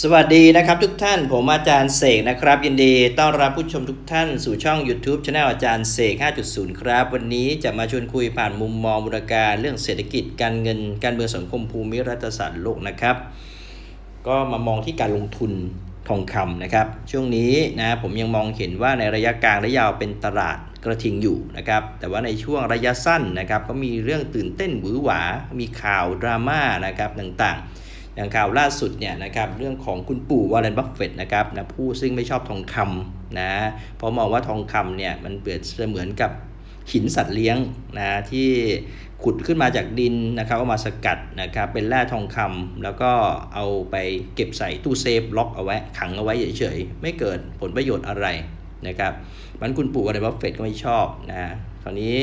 สวัสดีนะครับทุกท่านผมอาจารย์เสกนะครับ ยินดีต้อนรับผู้ชมทุกท่านสู่ช่อง YouTube c h anel อาจารย์เสก 5.0 ครับ วันนี้จะมาชวนคุยผ่านมุมมองมูลการเรื่องเศรษฐกิจการเงิน การเมืองสังคมภูมิรัฐศาสตร์โลกนะครับ ก็มามองที่การลงทุนทองคำนะครับ ช่วงนี้นะผมยังมองเห็นว่าในระยะกลางและยาวเป็นตลาดกระทิงอยู่นะครับ แต่ว่าในช่วงระยะสั้นนะครับก็มีเรื่องตื่นเต้นหวือหวา มีข่าวดราม่านะครับต่างๆ อย่างข่าวล่าสุดเนี่ยนะครับเรื่องของคุณปู่วอร์เรนบัฟเฟตนะครับนะผู้ซึ่งไม่ชอบทองคำนะเพราะมองว่าทองคำเนี่ยมันเปรียบเสมือนกับหินสัตว์เลี้ยงนะที่ขุดขึ้นมาจากดินนะครับเอามาสกัดนะครับเป็นแร่ทองคำแล้วก็เอาไปเก็บใส่ตู้เซฟล็อกเอาไว้ขังเอาไว้เฉยๆไม่เกิดผลประโยชน์อะไรนะครับมันคุณปู่วอร์เรนบัฟเฟตก็ไม่ชอบนะคราวนี้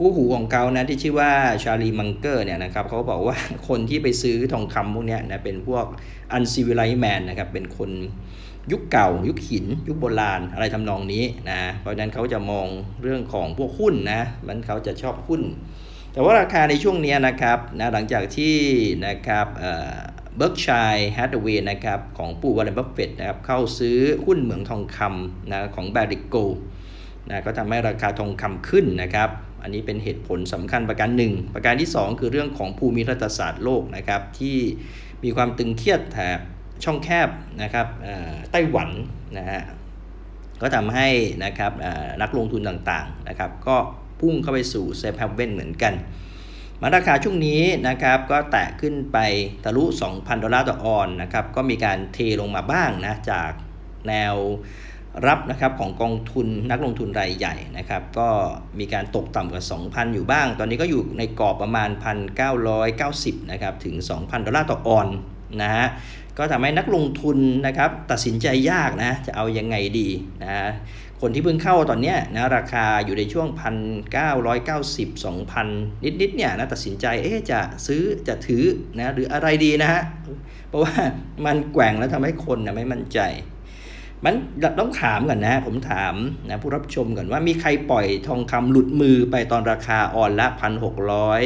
กู้หูของเขานะที่ชื่อว่าชาลีมังเกอร์เนี่ยนะครับเขาบอกว่าคนที่ไปซื้อทองคำพวกนี้นะเป็นพวกอันซีวิไลแมนนะครับเป็นคนยุคเก่า ยุคหิน ยุคโบราณอะไรทำนองนี้นะเพราะฉะนั้นเขาจะมองเรื่องของพวกหุ้นนะมันเขาจะชอบหุ้น แต่ว่าราคาในช่วงนี้นะครับนะหลังจากที่นะครับเบิร์กชัยแฮตเวย์นะครับของปู่วอร์เรนบัฟเฟตนะครับเข้าซื้อหุ้นเหมืองทองคำนะของแบริโกนะก็ทำให้ราคาทองคำขึ้นนะครับ อันนี้เป็นเหตุผลสำคัญประการหนึ่งประการที่ 2 คือเรื่องของภูมิรัฐศาสตร์โลกนะครับที่มีความตึงเครียดแถบช่องแคบนะครับไต้หวันนะฮะก็ทำให้นะครับนักลงทุนต่างๆนะครับก็พุ่งเข้าไปสู่เซฟแฮเวนเหมือนกันมาราคาช่วงนี้นะครับก็แตะขึ้นไปทะลุ 2,000 ดอลลาร์ต่อออนนะครับก็มีการเทลงมาบ้างนะจากแนว รับนะครับของกองทุนนักลงทุนรายใหญ่นะครับก็มีการตกต่ำกว่า 2,000 อยู่บ้าง ตอนนี้ก็อยู่ในกรอบประมาณ 1,990นะครับถึง 2,000 ดอลลาร์ต่อออนนะฮะก็ทำให้นักลงทุนนะครับตัดสินใจยากนะจะเอายังไงดีนะคนที่เพิ่งเข้าตอนนี้นะราคาอยู่ในช่วง 1,990 2,000 นิดๆเนี่ยนะตัดสินใจเอ๊ะจะซื้อจะถือนะหรืออะไรดีนะฮะเพราะว่ามันแกว่งแล้วทำให้คนนะไม่มั่นใจ มันต้องถามก่อนนะ ผมถามนะผู้รับชมก่อนว่ามีใครปล่อยทองคำหลุดมือไปตอนราคาออนละพันหกร้อย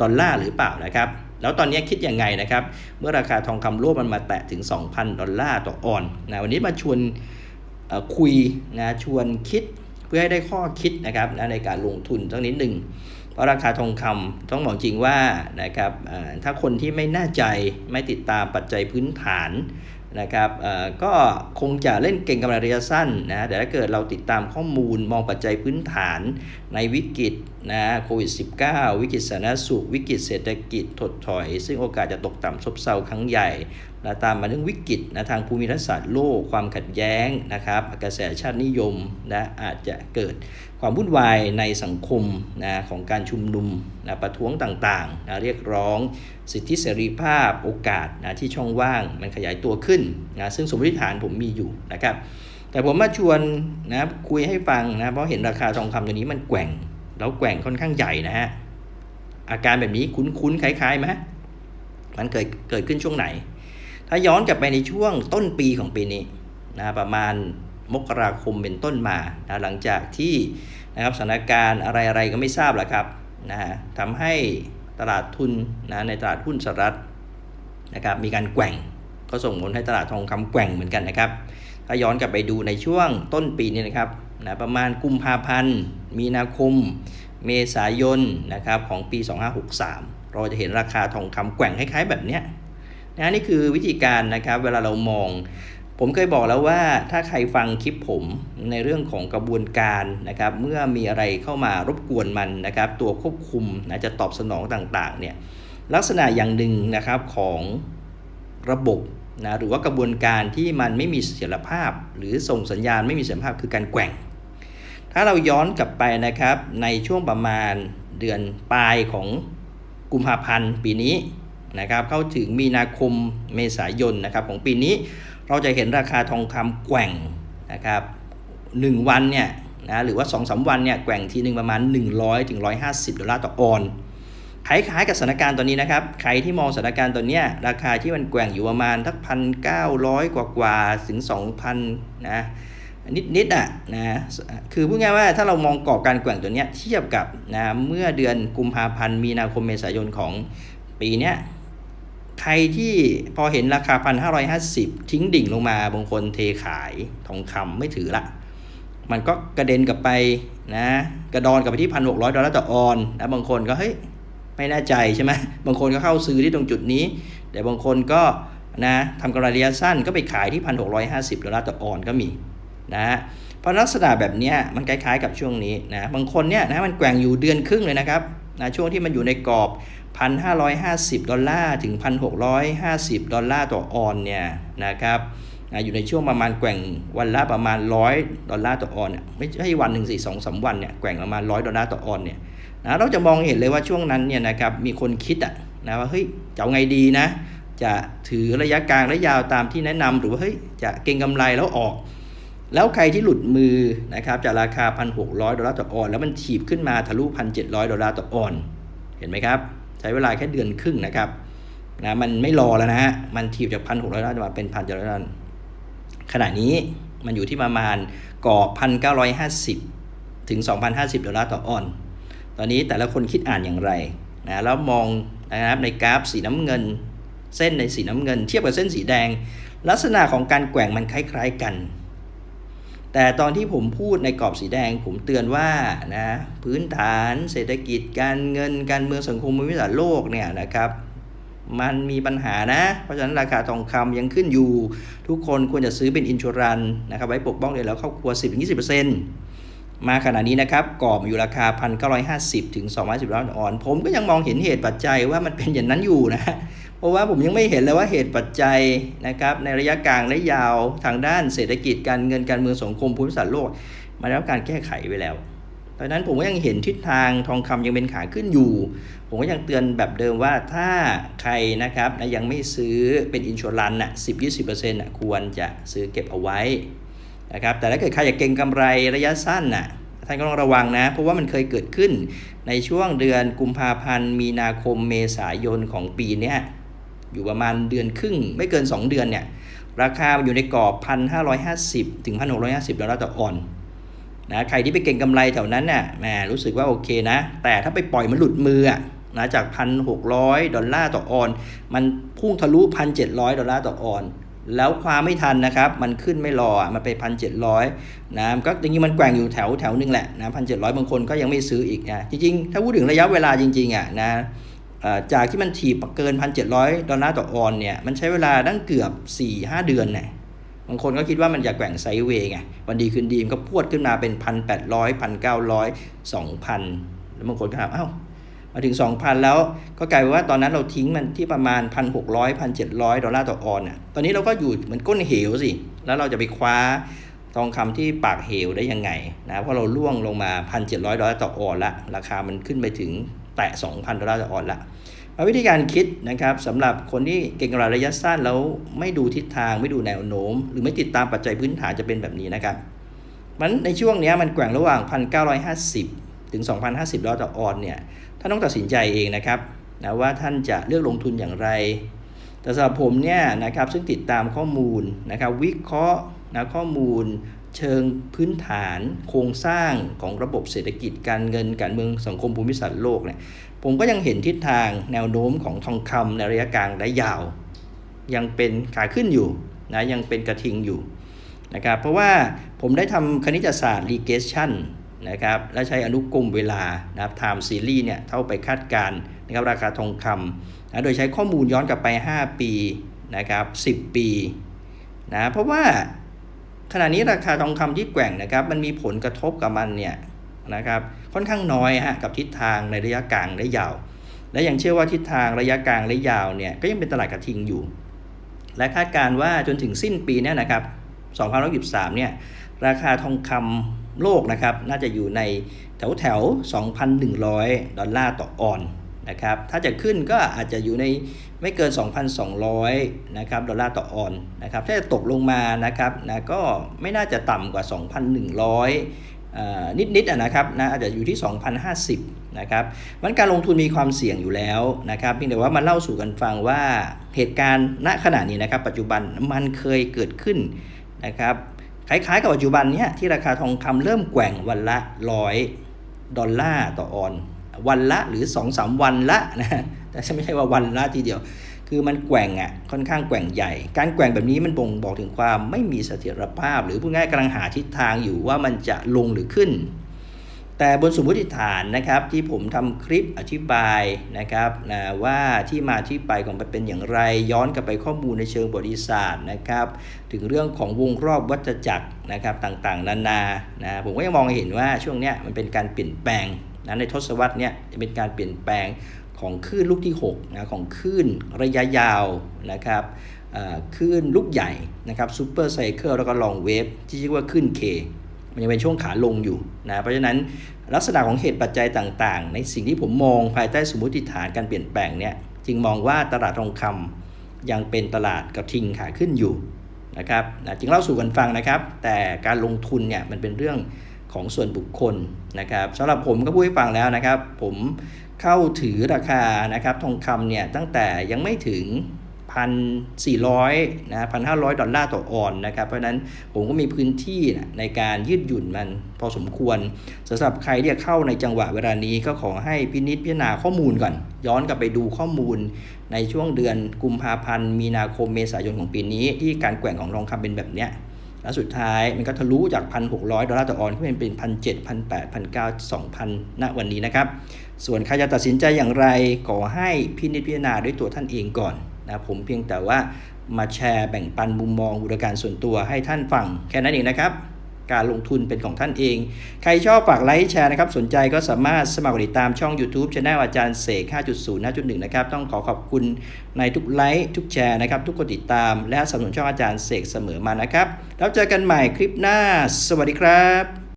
ดอลลาร์หรือเปล่านะครับแล้วตอนนี้คิดยังไงนะครับ เมื่อราคาทองคำโลกมันมาแตะถึง 2,000 ดอลลาร์ต่อออนนะวันนี้มาชวนคุยนะชวนคิดเพื่อให้ได้ข้อคิดนะครับนะในการลงทุนสักนิดหนึ่งเพราะราคาทองคำต้องบอกจริงว่านะครับถ้าคนที่ไม่น่าใจไม่ติดตามปัจจัยพื้นฐาน นะครับก็คงจะเล่นเก่งกำไรระยะสั้นนะแต่ถ้าเกิดเราติดตามข้อมูลมองปัจจัยพื้นฐานในวิกฤต นะโควิด -19 วิกฤตสาธารณสุข วิกฤตเศรษฐกิจถดถอย ซึ่งโอกาสจะตกต่ำซบเซาครั้งใหญ่และตามมาเรื่องวิกฤตนะทางภูมิรัฐศาสตร์โลก ความขัดแย้งนะครับกระแสชาตินิยมนะอาจจะเกิดความวุ่นวายในสังคมนะของการชุมนุมนะประท้วงต่างๆนะเรียกร้องสิทธิเสรีภาพโอกาสนะที่ช่องว่างมันขยายตัวขึ้นนะซึ่งสมมติฐานผมมีอยู่นะครับแต่ผมมาชวนนะคุยให้ฟังนะเพราะเห็นราคาทองคำตัวนี้มันแกว่ง แล้วแกว่งค่อนข้างใหญ่นะฮะ อาการแบบนี้คุ้นๆคล้ายๆไหมมันเกิดเกิดขึ้นช่วงไหน ถ้าย้อนกลับไปในช่วงต้นปีของปีนี้นะประมาณมกราคมเป็นต้นมานะหลังจากที่นะครับสถานการณ์อะไรๆก็ไม่ทราบแหละครับนะทำให้ตลาดทุนนะในตลาดหุ้นสหรัฐนะครับมีการแกว่งก็ส่งผลให้ตลาดทองคำแกว่งเหมือนกันนะครับ ถ้าย้อนกลับไปดูในช่วงต้นปีนี้นะครับนะประมาณกุมภาพันธ์ มีนาคม เมษายนนะครับของปี 2563 เราจะเห็นราคาทองคำแกว่งคล้ายๆแบบนี้นะนี่คือวิธีการนะครับเวลาเรามอง ผมเคยบอกแล้วว่าถ้าใครฟังคลิปผมในเรื่องของกระบวนการนะครับเมื่อมีอะไรเข้ามารบกวนมันนะครับตัวควบคุมนะจะตอบสนองต่างๆเนี่ยลักษณะอย่างหนึ่งนะครับของระบบนะหรือว่ากระบวนการที่มันไม่มีเสถียรภาพ หรือส่งสัญญาณไม่มีเสถียรภาพคือการแกว่ง ถ้าเราย้อนกลับไปนะครับในช่วงประมาณเดือนปลายของกุมภาพันธ์ปีนี้นะครับเข้าถึงมีนาคมเมษายนนะครับของปีนี้เราจะเห็นราคาทองคำแกว่งนะครับ1วันเนี่ยนะหรือว่า2อสวันเนี่ยแกว่งทีหนึ่งประมาณ 100ถึง150 ดอลลาร์ต่อออนคล้ายๆกับสถานการณ์ตอนนี้นะครับ ใครที่มองสถานการณ์ตอนนี้ราคาที่มันแกว่งอยู่ประมาณทักพันเก้าร้อยกว่ากว่าถึง 2,000นะ นิดๆอะนะคือพูดง่ายว่าถ้าเรามองกรอบการแกว่งตัวนี้เทียบกับนะเมื่อเดือนกุมภาพันธ์มีนาคมเมษายนของปีนี้ใครที่พอเห็นราคาพันห้าร้อยห้าสิบทิ้งดิ่งลงมาบางคนเทขายทองคำไม่ถือละ มันก็กระเด็นกลับไปนะกระดอนกลับไปที่พันหกร้อยดอลลาร์ต่อออนแล้วบางคนก็เฮ้ยไม่แน่ใจใช่ไหมบางคนก็เข้าซื้อที่ตรงจุดนี้ แต่บางคนก็นะทำกำไรระยะสั้นก็ไปขายที่พันหกร้อยห้าสิบดอลลาร์ต่อออนก็มี นะฮะเพราะลักษณะแบบนี้มันคล้ายๆกับช่วงนี้นะบางคนเนี่ยนะมันแกว่งอยู่เดือนครึ่งเลยนะครับนะช่วงที่มันอยู่ในกรอบ 1,550 ดอลลาร์ถึง 1,650 ดอลลาร์ต่อออนเนี่ยนะครับนะอยู่ในช่วงประมาณแกว่งวันละประมาณ 100 ดอลลาร์ต่อออนเนี่ยไม่ใช่วันหนึ่งสี่สองสามวันเนี่ยแกว่งประมาณ 100 ดอลลาร์ต่อออนเนี่ยนะเราจะมองเห็นเลยว่าช่วงนั้นเนี่ยนะครับมีคนคิดอะนะว่าเฮ้ยจะเอาไงดีนะ จะถือระยะกลางและยาวตามที่แนะนำหรือว่าเฮ้ยจะเก็งกำไรแล้วออก แล้วใครที่หลุดมือนะครับจากราคา 1,600 ดอลลาร์ต่อออน แล้วมันถีบขึ้นมาทะลุ 1,700 ดอลลาร์ต่อออน เห็นไหมครับ ใช้เวลาแค่เดือนครึ่งนะครับนะมันไม่รอแล้วนะฮะ มันถีบจาก 1,600 ดอลลาร์มาเป็น 1,700 ดอลลาร์ ขณะนี้มันอยู่ที่ประมาณกรอบ1,950 ถึง 2,050 ดอลลาร์ต่อออน ตอนนี้แต่ละคนคิดอ่านอย่างไรนะแล้วมองนะครับในกราฟสีน้ำเงิน เส้นในสีน้ำเงิน เทียบกับเส้นสีแดง ลักษณะของการแกว่งมันคล้าย ๆ กัน แต่ตอนที่ผมพูดในกรอบสีแดงผมเตือนว่านะพื้นฐานเศรษฐกิจการเงินการเมืองสังคมภูมิศาสตร์โลกเนี่ยนะครับมันมีปัญหานะ เพราะฉะนั้นราคาทองคำยังขึ้นอยู่ ทุกคนควรจะซื้อเป็นอินชูรันนะครับไว้ปกป้องเลยแล้วครอบครัว 10-20% มาขณะนี้นะครับกรอบอยู่ราคา 1,950 ถึง 210ล้านออน ผมก็ยังมองเห็นเหตุปัจจัยว่ามันเป็นอย่างนั้นอยู่นะ เพราะว่าผมยังไม่เห็นเลยว่าเหตุปัจจัยนะครับในระยะกลางและยาวทางด้านเศรษฐกิจการเงินการเมืองสังคมภูมิศาสตร์โลกมาได้รับการแก้ไขไว้แล้วเพราะฉะนั้นผมก็ยังเห็นทิศทางทองคำยังเป็นขาขึ้นอยู่ ผมก็ยังเตือนแบบเดิมว่าถ้าใครนะครับนะยังไม่ซื้อเป็นอินช r รันอะสิบยี่สิบเปอร์เซ็นต์อะควรจะซื้อเก็บเอาไว้ นะครับแต่ถ้าเกิดใครอยากเก็งกำไรระยะสั้นน่ะท่านก็ต้องระวังนะ เพราะว่ามันเคยเกิดขึ้นในช่วงเดือนกุมภาพันธ์มีนาคมเมษายนของปีเนี้ยอยู่ประมาณเดือนครึ่งไม่เกิน 2 เดือนเนี่ยราคาอยู่ในกรอบ 1,550 ถึง 1,650ดอลลาร์ต่อออนนะใครที่ไปเก็งกำไรแถวนั้นน่ะแหมรู้สึกว่าโอเคนะ แต่ถ้าไปปล่อยมันหลุดมืออะนะจาก 1,600 ดอลลาร์ต่อออน มันพุ่งทะลุ 1,700 ดอลลาร์ต่อออน แล้วความไม่ทันนะครับ มันขึ้นไม่รอมันไป1,700นะก็จริงๆมันแกว่งอยู่แถวแถวหนึงแหละนะ1,700บางคนก็ยังไม่ซื้ออีกนะจริงๆ ถ้าพูดถึงระยะเวลาจริงๆอะนะจากที่มันถีบเกิน 1,700 ดอลลาร์ต่อออนเนี่ยมันใช้เวลาตั้งเกือบ 4-5 เดือนเนี่ยบางคนก็คิดว่ามันจะแกว่งไซด์เวย์ไงวันดีคืนดีมันก็พวดขึ้นมาเป็น 1,800 1,900 2,000 แล้วบางคนก็ถามอ้าว มาถึง 2,000 แล้วก็กลายเป็นว่าตอนนั้นเราทิ้งมันที่ประมาณ 1,600 1,700 ดอลลาร์ต่อออนน่ะตอนนี้เราก็อยู่เหมือนก้นเหวสิ แล้วเราจะไปคว้าทองคำที่ปากเหวได้ยังไงนะเพราะเราล่วงลงมา 1,700 ดอลลาร์ต่อออนละราคามันขึ้นไปถึงแตะ 2,000 ดอลลาร์ต่อออนละวิธีการคิดนะครับสำหรับคนที่เก่งกำไรระยะสั้นแล้วไม่ดูทิศทางไม่ดูแนวโน้ม หรือไม่ติดตามปัจจัยพื้นฐานจะเป็นแบบนี้นะครับมันในช่วงนี้มันแกว่งระหว่าง 1,950 ถึง 2,050ดอลลาร์ต่อออนเนี่ยท่านต้องตัดสินใจเองนะครับนะว่าท่านจะเลือกลงทุนอย่างไร แต่สำหรับผมเนี่ยนะครับซึ่งติดตามข้อมูลนะครับวิเคราะห์นะข้อมูล เชิงพื้นฐานโครงสร้างของระบบเศรษฐกิจการเงินการเมืองสังคมภูมิศาสตร์โลกเนี่ยผมก็ยังเห็นทิศทางแนวโน้มของทองคำในระยะกลางและยาว ยังเป็นขาขึ้นอยู่นะยังเป็นกระทิงอยู่นะครับเพราะว่าผมได้ทำคณิตศาสตร์ regression นะครับและใช้อนุกรมเวลานะครับ time series เนี่ยเท่าไปคาดการณ์นะครับราคาทองคำนะโดยใช้ข้อมูลย้อนกลับไป 5 ปีนะครับ10 ปีนะเพราะว่าขณะนี้ราคาทองคำที่แกว่งนะครับมันมีผลกระทบกับมันเนี่ยนะครับค่อนข้างน้อยฮะกับทิศทางในระยะกลางและยาว และยังเชื่อว่าทิศทางระยะกลางและยาวเนี่ยก็ยังเป็นตลาดกระทิงอยู่ และคาดการณ์ว่าจนถึงสิ้นปีเนี้นะครับ 2023เนี่ยราคาทองคำ โลกนะครับ น่าจะอยู่ในแถวแถว 2,100 ดอลลาร์ต่อออนนะครับ ถ้าจะขึ้นก็อาจจะอยู่ในไม่เกิน 2,200 นะครับ ดอลลาร์ต่อออนนะครับ ถ้าจะตกลงมานะครับนะก็ไม่น่าจะต่ำกว่า 2,100 นิดๆอะนะครับนะอาจจะอยู่ที่ 2,050 นะครับมันการลงทุนมีความเสี่ยงอยู่แล้วนะครับเพียงแต่ว่ามันเล่าสู่กันฟังว่าเหตุการณ์ณขณะนี้นะครับ ปัจจุบันมันเคยเกิดขึ้นนะครับ คล้ายๆกับปัจจุบันเนี้ยที่ราคาทองคำเริ่มแกว่งวันละร้อยดอลลาร์ต่อออน วันละหรือ2อสวันละนะแต่ไม่ใช่ว่าวันละทีเดียว คือมันแกว่งอะค่อนข้างแกว่งใหญ่ การแกว่งแบบนี้มันบ่งบอกถึงความไม่มีเสถียรภาพ หรือพูดง่ายกำลังหาทิศทางอยู่ว่ามันจะลงหรือขึ้น แต่บนสมมติฐานนะครับที่ผมทำคลิปอธิบายนะครับนะว่าที่มาที่ไปของมันเป็นอย่างไร ย้อนกลับไปข้อมูลในเชิงประวัติศาสตร์นะครับถึงเรื่องของวงรอบวัฏจักรนะครับต่างๆ นานานะผมก็ยังมองเห็นว่าช่วงเนี้ยมันเป็นการเปลี่ยนแปลงนะในทศวรรษเนี้ยจะเป็นการเปลี่ยนแปลงของคลื่นลูกที่6นะของคลื่นระยะยาวนะครับคลื่นลูกใหญ่นะครับซูเปอร์ไซเคิลแล้วก็ลองเวฟที่ชื่อว่าคลื่น K มันยังเป็นช่วงขาลงอยู่นะเพราะฉะนั้นลักษณะของเหตุปัจจัยต่างๆ ในสิ่งที่ผมมองภายใต้สมมติฐานการเปลี่ยนแปลงเนี่ยจึงมองว่าตลาดทองคำยังเป็นตลาดกระทิงขาขึ้นอยู่นะครับนะจึงเล่าสู่กันฟังนะครับ แต่การลงทุนเนี่ยมันเป็นเรื่องของส่วนบุคคลนะครับสำหรับผมก็พูดให้ฟังแล้วนะครับ ผมเข้าถือราคานะครับทองคำเนี่ยตั้งแต่ยังไม่ถึง 1,400นะ1,500 ดอลลาร์ต่อออนนะครับเพราะนั้นผมก็มีพื้นที่นะในการยืดหยุ่นมันพอสมควรสำหรับใครที่จะเข้าในจังหวะเวลานี้ก็ขอให้พินิจพิจารณาข้อมูลก่อน ย้อนกลับไปดูข้อมูลในช่วงเดือนกุมภาพันธ์ มีนาคมเมษายนของปีนี้ ที่การแกว่งของทองคำเป็นแบบเนี้ยแล้วสุดท้ายมันก็ทะลุจาก 1,600 ดอลลาร์ต่อออนขึ้นเป็น1,700 1,800 1,900 2,000ณวันนี้นะครับ ส่วนใครจะตัดสินใจอย่างไรขอให้พินิจพิจารณาด้วยตัวท่านเองก่อน นะผมเพียงแต่ว่ามาแชร์แบ่งปันมุมมองบุรการส่วนตัวให้ท่านฟังแค่นั้นเองนะครับ การลงทุนเป็นของท่านเอง ใครชอบฝากไลค์แชร์นะครับ สนใจก็สามารถสมัครติดตามช่อง YouTube Channel อาจารย์เสก 5.0 5.1 นะครับ ต้องขอขอบคุณในทุกไลค์ทุกแชร์นะครับ ทุกกดติดตาม และสนับสนุนช่องอาจารย์เสกเสมอมานะครับ แล้วเจอกันใหม่คลิปหน้า สวัสดีครับ